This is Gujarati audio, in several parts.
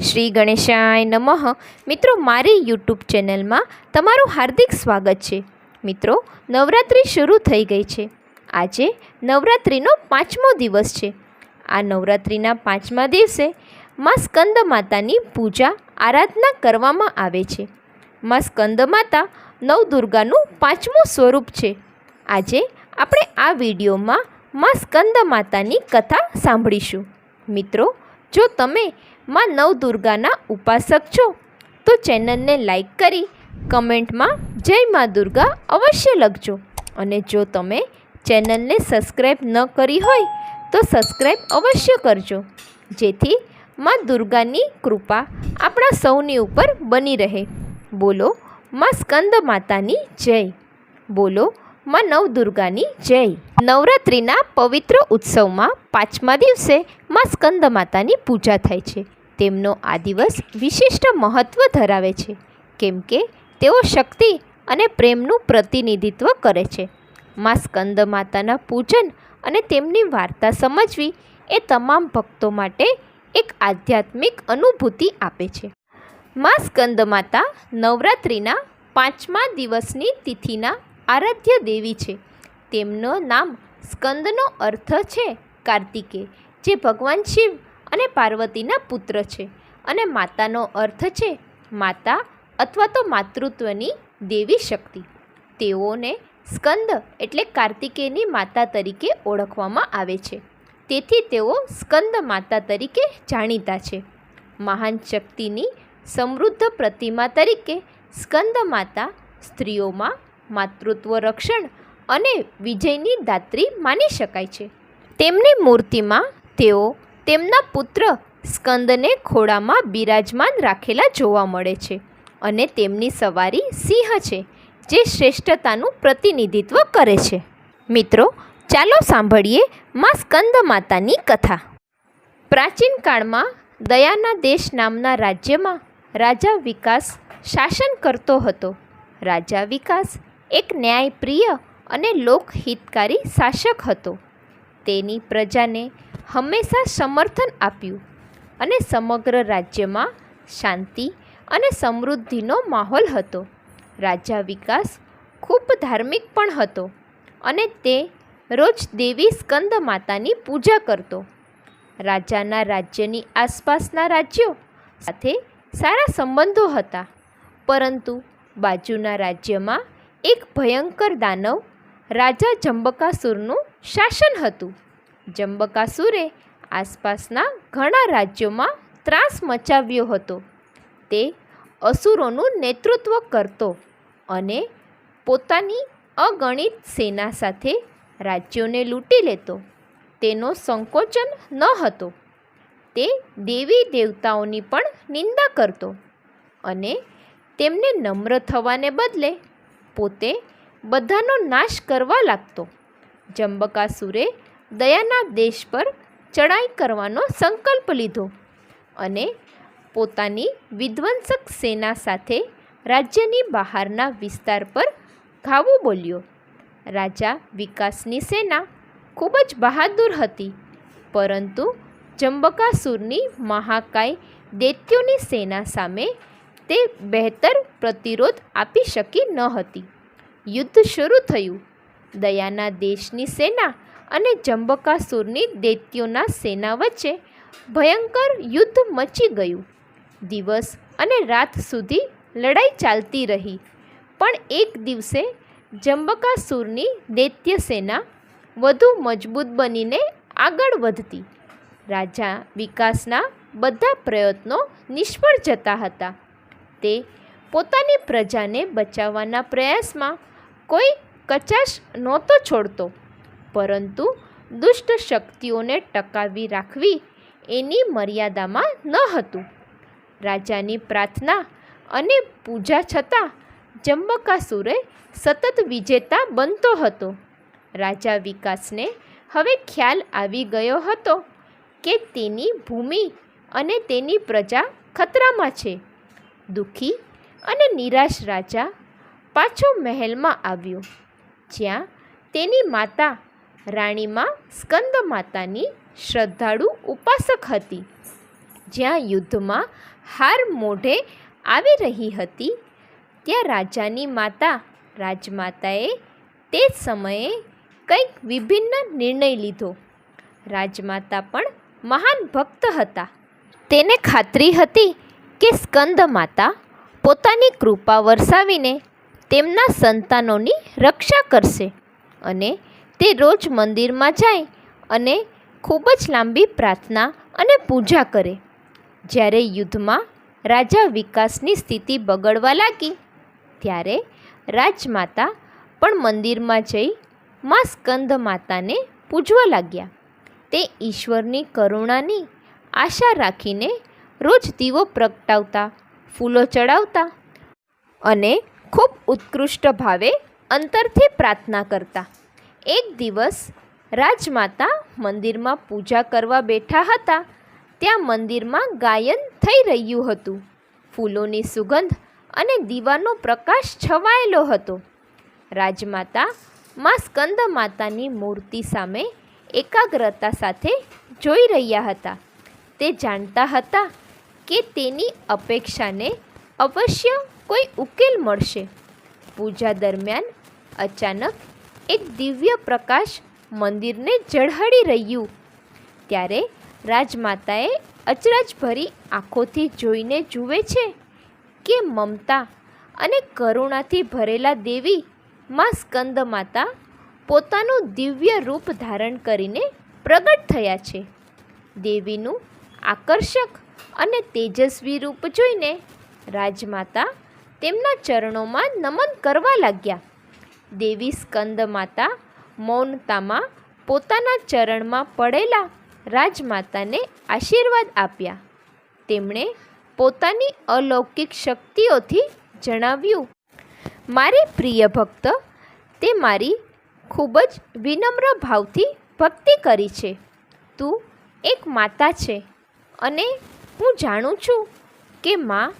શ્રી ગણેશાય નમઃ. મિત્રો, મારી યુટ્યુબ ચેનલમાં તમારું હાર્દિક સ્વાગત છે. મિત્રો, નવરાત્રિ શરૂ થઈ ગઈ છે. આજે નવરાત્રિનો પાંચમો દિવસ છે. આ નવરાત્રિના પાંચમા દિવસે માં સ્કંદ માતાની પૂજા, આરાધના કરવામાં આવે છે. માં સ્કંદ માતા નવદુર્ગાનું પાંચમું સ્વરૂપ છે. આજે આપણે આ વિડીયોમાં માં સ્કંદ માતાની કથા સાંભળીશું. મિત્રો, જો તમે માં નવદુર્ગાના ઉપાસક છો. તો ચેનલને લાઈક કરી કમેન્ટમાં જય મા દુર્ગા અવશ્ય લખજો. અને જો તમે ચેનલને સબસ્ક્રાઈબ ન કરી હોય, તો સબસ્ક્રાઈબ અવશ્ય કરજો. જેથી માં દુર્ગાની કૃપા આપણા સૌની ઉપર બની રહે. બોલો, માં સ્કંદ માતાની જય. બોલો, માં નવદુર્ગાની જય. નવરાત્રિના પવિત્ર ઉત્સવમાં પાંચમા દિવસે માં સ્કંદ માતાની પૂજા થાય છે. તેમનો આ દિવસ વિશિષ્ટ મહત્ત્વ ધરાવે છે, કેમ કે તેઓ શક્તિ અને પ્રેમનું પ્રતિનિધિત્વ કરે છે. માં સ્કંદ માતાના પૂજન અને તેમની વાર્તા સમજવી એ તમામ ભક્તો માટે એક આધ્યાત્મિક અનુભૂતિ આપે છે. માં સ્કંદ માતા નવરાત્રિના પાંચમા દિવસની તિથિના આરાધ્ય દેવી છે. તેમનું નામ સ્કંદનો અર્થ છે કાર્તિકે, જે ભગવાન શિવ અને પાર્વતીના પુત્ર છે. અને માતાનો અર્થ છે માતા અથવા તો માતૃત્વની દેવી શક્તિ. તેઓને સ્કંદ એટલે કાર્તિકેયની માતા તરીકે ઓળખવામાં આવે છે. તેથી તેઓ સ્કંદ માતા તરીકે જાણીતા છે. મહાન શક્તિની સમૃદ્ધ પ્રતિમા તરીકે સ્કંદ માતા સ્ત્રીઓમાં માતૃત્વ રક્ષણ અને વિજયની દાત્રી માની શકાય છે. તેમની મૂર્તિમાં તેઓ તેમના પુત્ર સ્કંદને ખોળામાં બિરાજમાન રાખેલા જોવા મળે છે અને તેમની સવારી સિંહ છે, જે શ્રેષ્ઠતાનું પ્રતિનિધિત્વ કરે છે. મિત્રો, ચાલો સાંભળીએ માં સ્કંદ માતાની કથા. પ્રાચીન કાળમાં દયાના દેશ નામના રાજ્યમાં રાજા વિકાસ શાસન કરતો હતો. રાજા વિકાસ એક ન્યાયપ્રિય અને લોકહિતકારી શાસક હતો. તેની પ્રજાને હંમેશા સમર્થન આપ્યું અને સમગ્ર રાજ્યમાં શાંતિ અને સમૃદ્ધિનો માહોલ હતો. રાજા વિકાસ ખૂબ ધાર્મિક પણ હતો અને તે રોજ દેવી સ્કંદ માતાની પૂજા કરતો. રાજાના રાજ્યની આસપાસના રાજ્યો સાથે સારા સંબંધો હતા, પરંતુ બાજુના રાજ્યમાં એક ભયંકર દાનવ રાજા જંબકાસુરનું શાસન હતું. જંબકાસુરે આસપાસના ઘણા રાજ્યોમાં ત્રાસ મચાવ્યો હતો. તે અસુરોનું નેતૃત્વ કરતો અને પોતાની અગણિત સેના સાથે રાજ્યોને લૂંટી લેતો. તેનો સંકોચન ન હતો. તે દેવી દેવતાઓની પણ નિંદા કરતો અને તેમને નમ્ર થવાને બદલે પોતે બધાનો નાશ કરવા લાગતો. જંબકાસુરે દયાના દેશ પર ચડાઈ કરવાનો સંકલ્પ લીધો અને પોતાની વિધ્વંસક સેના સાથે રાજ્યની બહારના વિસ્તાર પર ઘાવું બોલ્યો. રાજા વિકાસની સેના ખૂબ જ બહાદુર હતી, પરંતુ જંબકાસુરની મહાકાય દૈત્યોની સેના સામે તે બહેતર પ્રતિરોધ આપી શકી ન હતી. યુદ્ધ શરૂ થયું. દયાના દેશની સેના અને જંબકાસુરની દૈત્યોના સેના વચ્ચે ભયંકર યુદ્ધ મચી ગયું. દિવસ અને રાત સુધી લડાઈ ચાલતી રહી. પણ એક દિવસે જંબકાસુરની દૈત્ય સેના વધુ મજબૂત બનીને આગળ વધતી. રાજા વિકાસના બધા પ્રયત્નો નિષ્ફળ જતા હતા. તે પોતાની પ્રજાને બચાવવાના પ્રયાસમાં કોઈ કચાશ નહોતો છોડતો. પરંતુ દુષ્ટ શક્તિઓને ટકાવી રાખવી એની મર્યાદામાં ન હતું. રાજાની પ્રાર્થના અને પૂજા છતાં જંબકાસુરે સતત વિજેતા બનતો હતો. રાજા વિકાસને હવે ખ્યાલ આવી ગયો હતો કે તેની ભૂમિ અને તેની પ્રજા ખતરામાં છે. દુઃખી અને નિરાશ રાજા પાછો મહેલમાં આવ્યો, જ્યાં તેની માતા રાણીમાં સ્કંદ માતાની શ્રદ્ધાળુ ઉપાસક હતી. જ્યાં યુદ્ધમાં હાર મોઢે આવી રહી હતી, ત્યાં રાજાની માતા રાજમાતાએ તે સમયે કંઈક વિભિન્ન નિર્ણય લીધો. રાજમાતા પણ મહાન ભક્ત હતા. તેને ખાતરી હતી કે સ્કંદ માતા પોતાની કૃપા વરસાવીને તેમના સંતાનોની રક્ષા કરશે અને તે રોજ મંદિરમાં જાય અને ખૂબ જ લાંબી પ્રાર્થના અને પૂજા કરે. જ્યારે યુદ્ધમાં રાજા વિકાસની સ્થિતિ બગડવા લાગી, ત્યારે રાજમાતા પણ મંદિરમાં જઈ માં સ્કંદ માતાને પૂજવા લાગ્યા. તે ઈશ્વરની કરુણાની આશા રાખીને રોજ દીવો પ્રગટાવતા, ફૂલો ચડાવતા અને ખૂબ ઉત્કૃષ્ટ ભાવે અંતરથી પ્રાર્થના કરતા. એક દિવસ રાજમાતા મંદિરમાં પૂજા કરવા બેઠા હતા. ત્યાં મંદિરમાં ગાયન થઈ રહ્યું હતું. ફૂલોની સુગંધ અને દીવાનો પ્રકાશ છવાયેલો હતો. રાજમાતા માં સ્કંદ માતાની મૂર્તિ સામે એકાગ્રતા સાથે જોઈ રહ્યા હતા. તે જાણતા હતા કે તેની અપેક્ષાને અવશ્ય કોઈ ઉકેલ મળશે. પૂજા દરમિયાન અચાનક એક દિવ્ય પ્રકાશ મંદિરને ઝળહળી રહ્યું. ત્યારે રાજમાતાએ અચરજભરી આંખોથી જોઈને જુએ છે કે મમતા અને કરુણાથી ભરેલા દેવી માં સ્કંદ માતા પોતાનું દિવ્ય રૂપ ધારણ કરીને પ્રગટ થયા છે. દેવીનું આકર્ષક અને તેજસ્વી રૂપ જોઈને રાજમાતા તેમના ચરણોમાં નમન કરવા લાગ્યા. દેવી સ્કંદ માતા મૌનતામાં પોતાના ચરણમાં પડેલા રાજમાતાને આશીર્વાદ આપ્યા. તેમણે પોતાની અલૌકિક શક્તિઓથી જણાવ્યું, મારી પ્રિય ભક્ત, તે મારી ખૂબ જ વિનમ્ર ભાવથી ભક્તિ કરી છે. તું એક માતા છે અને હું જાણું છું કે માં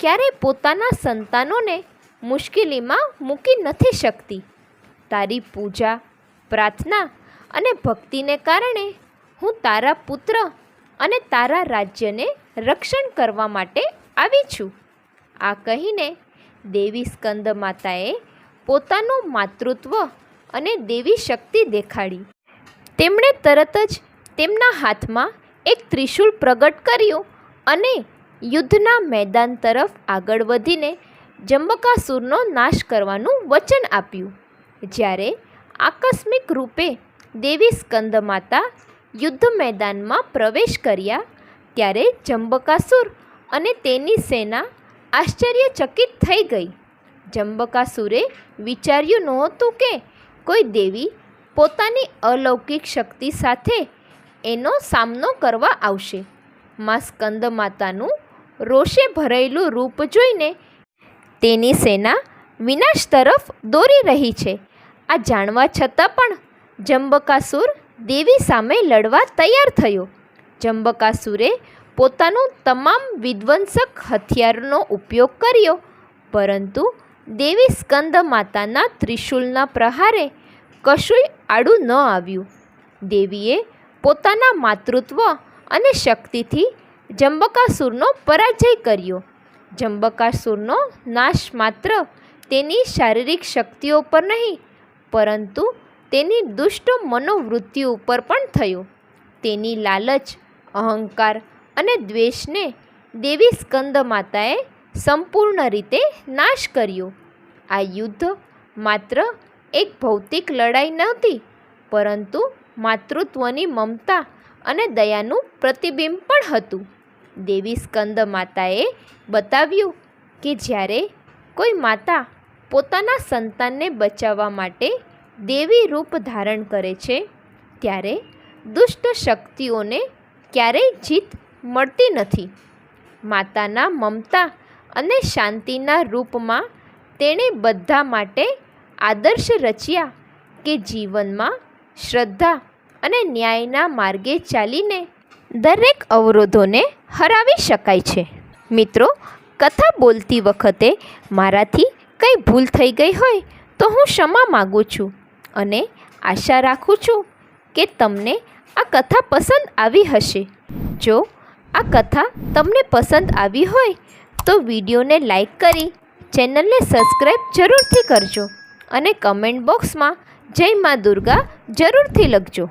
ક્યારેય પોતાના સંતાનોને મુશ્કેલીમાં મૂકી નથી શકતી. તારી પૂજા, પ્રાર્થના અને ભક્તિને કારણે હું તારા પુત્ર અને તારા રાજ્યને રક્ષણ કરવા માટે આવી છું. આ કહીને દેવી સ્કંદ માતાએ પોતાનું માતૃત્વ અને દેવી શક્તિ દેખાડી. તેમણે તરત જ તેમના હાથમાં એક ત્રિશુલ પ્રગટ કર્યું અને યુદ્ધના મેદાન તરફ આગળ વધીને જંબકાસુરનો નાશ કરવાનું વચન આપ્યું. જ્યારે આકસ્મિક રૂપે દેવી સ્કંદ માતા યુદ્ધ મેદાનમાં પ્રવેશ કર્યા, ત્યારે જંબકાસુર અને તેની સેના આશ્ચર્યચકિત થઈ ગઈ. જંબકાસુરે વિચાર્યું નહોતું કે કોઈ દેવી પોતાની અલૌકિક શક્તિ સાથે એનો સામનો કરવા આવશે. માં સ્કંદ માતાનું રોષે ભરેલું રૂપ જોઈને તેની સેના વિનાશ તરફ દોરી રહી છે. આ જાણવા છતાં પણ જંબકાસુર દેવી સામે લડવા તૈયાર થયો. જંબકાસુરે પોતાનું તમામ વિધ્વંસક હથિયારનો ઉપયોગ કર્યો, પરંતુ દેવી સ્કંદ માતાના ત્રિશૂલના પ્રહારે કશુંય આડું ન આવ્યું. દેવીએ પોતાના માતૃત્વ અને શક્તિથી જંબકાસુરનો પરાજય કર્યો. જંબકાસુરનો નાશ માત્ર તેની શારીરિક શક્તિઓ પર નહીં, પરંતુ તેની દુષ્ટ મનોવૃત્તિ ઉપર પણ થયો. તેની લાલચ, અહંકાર અને દ્વેષને દેવી સ્કંદ માતાએ સંપૂર્ણ રીતે નાશ કર્યો. આ યુદ્ધ માત્ર એક ભૌતિક લડાઈ નહોતી, પરંતુ માતૃત્વની મમતા અને દયાનું પ્રતિબિંબ પણ હતું. દેવી સ્કંદ માતાએ બતાવ્યું કે જ્યારે કોઈ માતા પોતાના સંતાનને બચાવવા માટે દેવી રૂપ ધારણ કરે છે, ત્યારે દુષ્ટ શક્તિઓને ક્યારેય જીત મળતી નથી. માતાના મમતા અને શાંતિના રૂપમાં તેણે બધા માટે આદર્શ રચ્યા કે જીવનમાં શ્રદ્ધા અને ન્યાયના માર્ગે ચાલીને દરેક અવરોધોને હરાવી શકાય છે. મિત્રો, કથા બોલતી વખતે મારાથી કંઈ ભૂલ થઈ ગઈ હોય તો હું ક્ષમા માગું છું અને આશા રાખું છું કે તમને આ કથા પસંદ આવી હશે. જો આ કથા તમને પસંદ આવી હોય તો વિડીયોને લાઈક કરી ચેનલને સબસ્ક્રાઈબ જરૂરથી કરજો અને કમેન્ટ બોક્સમાં જય મા દુર્ગા જરૂરથી લખજો.